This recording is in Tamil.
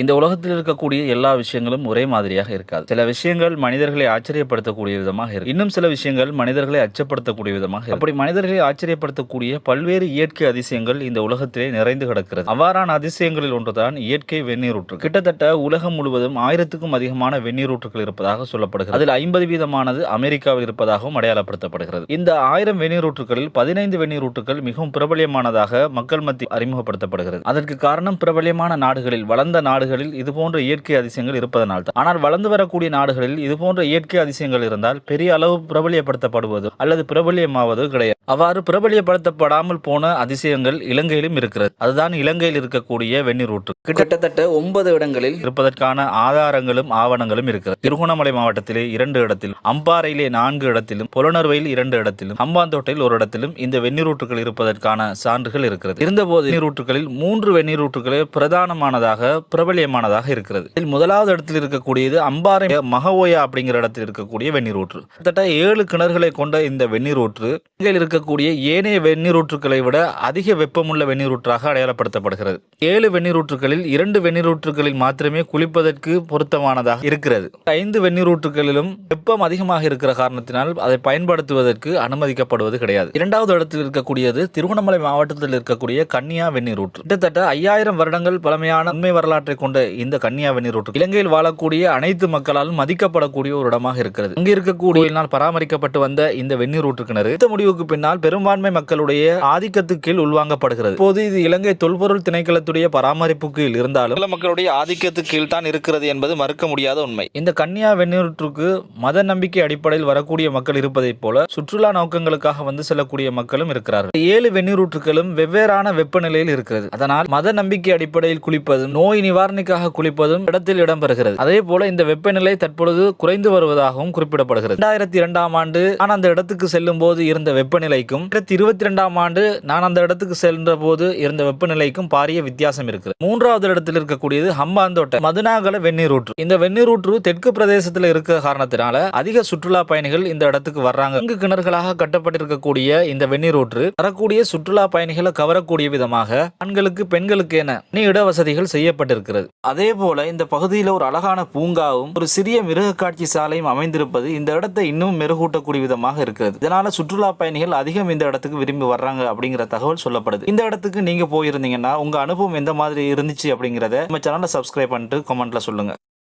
இந்த உலகத்தில் இருக்கக்கூடிய எல்லா விஷயங்களும் ஒரே மாதிரியாக இருக்காது. சில விஷயங்கள் மனிதர்களை ஆச்சரியப்படுத்தக்கூடிய விதமாக இருக்கும் இன்னும் சில விஷயங்கள் மனிதர்களை அச்சப்படுத்தக்கூடிய விதமாக இருக்கும். அப்படி மனிதர்களை ஆச்சரியப்படுத்தக்கூடிய பல்வேறு இயற்கை அதிசயங்கள் இந்த உலகத்திலே நிறைந்து கிடக்கிறது. அவ்வாறான அதிசயங்களில் ஒன்றுதான் இயற்கை வெந்நீரூற்று. கிட்டத்தட்ட உலகம் முழுவதும் ஆயிரத்துக்கும் அதிகமான வெந்நீரூற்றுகள் இருப்பதாக சொல்லப்படுகிறது. அதில் ஐம்பது வீதமானது அமெரிக்காவில் இருப்பதாகவும் அடையாளப்படுத்தப்படுகிறது. இந்த ஆயிரம் வெந்நீரூற்றுகளில் பதினைந்து வெந்நீரூற்றுகள் மிகவும் பிரபலியமானதாக மக்கள் மத்தியில் அறிமுகப்படுத்தப்படுகிறது. அதற்கு காரணம் பிரபலியமான நாடுகளில் வளர்ந்த நாடு நாடுகளில் இதுபோன்ற இயற்கை அதிசயங்கள் இருப்பதனால் தான் ஆனால் வளர்ந்து வரக்கூடிய நாடுகளில் இதுபோன்ற இயற்கை அதிசயங்கள் இருந்தால் பெரிய அளவு பிரபலியப்படுத்தப்படுவது அல்லது பிரபலியமாவது கிடையாது. அவ்வாறு பிரபலியப்படுத்தப்படாமல் போன அதிசயங்கள் இலங்கையிலும் இருக்கிறது. அதுதான் இலங்கையில் இருக்கக்கூடிய வெந்நீரூற்று கிட்டத்தட்ட ஒன்பது இடங்களில் இருப்பதற்கான ஆதாரங்களும் ஆவணங்களும் இருக்கிறது. திருகோணமலை மாவட்டத்திலே இரண்டு இடத்திலும் அம்பாறையிலே நான்கு இடத்திலும் புலனர்வையில் இரண்டு இடத்திலும் ஹம்பாந்தோட்டையில் ஒரு இடத்திலும் இந்த வெந்நீரூற்றுகள் இருப்பதற்கான சான்றுகள் இருக்கிறது. இருந்தபோது வெந்நீரூற்றுகளில் மூன்று வெந்நீரூற்றுகளே பிரதானமானதாக பிரபலியமானதாக இருக்கிறது. இதில் முதலாவது இடத்தில் இருக்கக்கூடியது அம்பாறை மகவோயா அப்படிங்கிற இடத்தில் இருக்கக்கூடிய வெந்நீர் ஊற்று. கிட்டத்தட்ட ஏழு கிணறுகளை கொண்ட இந்த வெந்நீர் ஊற்று இலங்கையில் இருக்கக்கூடிய ஏனைய வெந்நீர் வெந்நீரூற்றுகளை விட அதிக வெப்பமுள்ள வெந்நீர் ஊற்றாக அடையாளப்படுத்தப்படுகிறது. ஏழு வெந்நீர் ஊற்றுகளில் இரண்டு வெந்நீர் ஊற்றுகளில் மாத்திரமே குளிப்பதற்கு பொருத்தமானதாக இருக்கிறது. ஐந்து வெந்நீர் ஊற்றுகளிலும் வெப்பம் அதிகமாக இருக்கிற காரணத்தினால் அதை பயன்படுத்துவதற்கு அனுமதிக்கப்படுவது கிடையாது. இரண்டாவது இடத்தில் இருக்கக்கூடியது திருவண்ணாமலை மாவட்டத்தில் இருக்கக்கூடிய கன்னியா வெந்நீர் ஊற்று. கிட்டத்தட்ட ஐயாயிரம் வருடங்கள் பழமையான உண்மை வரலாற்றை கொண்ட இந்த கன்னியா வெந்நீரூற்று இலங்கையில் வாழக்கூடிய அனைத்து மக்களாலும் மதிக்கப்படக்கூடிய ஒரு இடமாக இருக்கிறது. அங்கு இருக்கக்கூடிய நாள் பராமரிக்கப்பட்டு வந்த இந்த வெந்நீரூற்று கிணறு இந்த முடிவுக்கு பின்னால் பெரும்பான்மை மக்களுடைய ஆதிக்கத்துக்கு கீழ் உள்வாங்கப்படுகிறது. இப்போது இது இலங்கை தொல்பொருள் திணைக்களத்துடைய பராமரிப்பு கீழ் இருந்தாலும் சில மக்களுடைய ஆதிக்கத்துக்கு கீழ் தான் இருக்கிறது என்பது மறுக்க முடியாத உண்மை. இந்த கன்னியா வெந்நீரூற்றுக்கு மத நம்பிக்கை அடிப்படையில் வரக்கூடிய மக்கள் இருப்பதைப் போல சுற்றுலா நோக்கங்களுக்காக வந்து செல்லக்கூடிய மக்களும் இருக்கிறார்கள். ஏழு வெந்நீரூற்றுகளும் வெவ்வேறான வெப்பநிலையில் இருக்கிறது. அதனால் மத நம்பிக்கை அடிப்படையில் குளிப்பதும் நோய் நிவாரணிக்காக குளிப்பதும் இடத்தில் இடம்பெறுகிறது. அதே போல இந்த வெப்பநிலை தற்பொழுது குறைந்து வருவதாகவும் குறிப்பிடப்படுகிறது. இரண்டாயிரத்தி இரண்டாம் ஆண்டு நான் அந்த இடத்துக்கு செல்லும் போது இருந்த வெப்பநிலைக்கும் இரண்டாயிரத்தி இருபத்தி இரண்டாம் ஆண்டு நான் அந்த இடத்துக்கு சென்ற போது இருந்த வெப்பநிலைக்கும் பாரிய வித்தியாசம் இருக்கிறது. மூன்றாவது இடத்தில் இருக்கக்கூடியது ஹம்பாந்தோட்டை மதுனாகல வெந்நீரூற்று. இந்த வெந்நீரூற்று தெற்கு பிரதேசத்தில் இருக்கிற காரணத்தினால அதிக சுற்றுலா பயணிகள் இந்த இடத்துக்கு வர்றாங்க. இங்கு கிணறுகளாக கட்டப்பட்டிருக்கக்கூடிய இந்த வெந்நீரூற்று வரக்கூடிய சுற்றுலா பயணிகளை கவரக்கூடிய விதமாக ஆண்களுக்கு பெண்களுக்கு என இட வசதிகள் செய்யப்பட்டிருக்கிறது. அதே போல இந்த பகுதியில் ஒரு அழகான பூங்காவும் ஒரு சிறிய மிருக காட்சி சாலையும் அமைந்திருப்பது இந்த இடத்தை இன்னும் மெருகூட்டக்கூடிய விதமாக இருக்கிறது. இதனால சுற்றுலா பயணிகள் அதிகம் இந்த இடத்துக்கு விரும்பி வர்றாங்க அப்படிங்கிற தகவல் சொல்லப்படுது. இந்த இடத்துக்கு நீங்க போயிருந்தீங்கன்னா உங்க அனுபவம் எந்த மாதிரி இருந்துச்சு அப்படிங்கிறத நம்ம சேனலை சப்ஸ்கிரைப் பண்ணிட்டு கமெண்ட்ல சொல்லுங்க.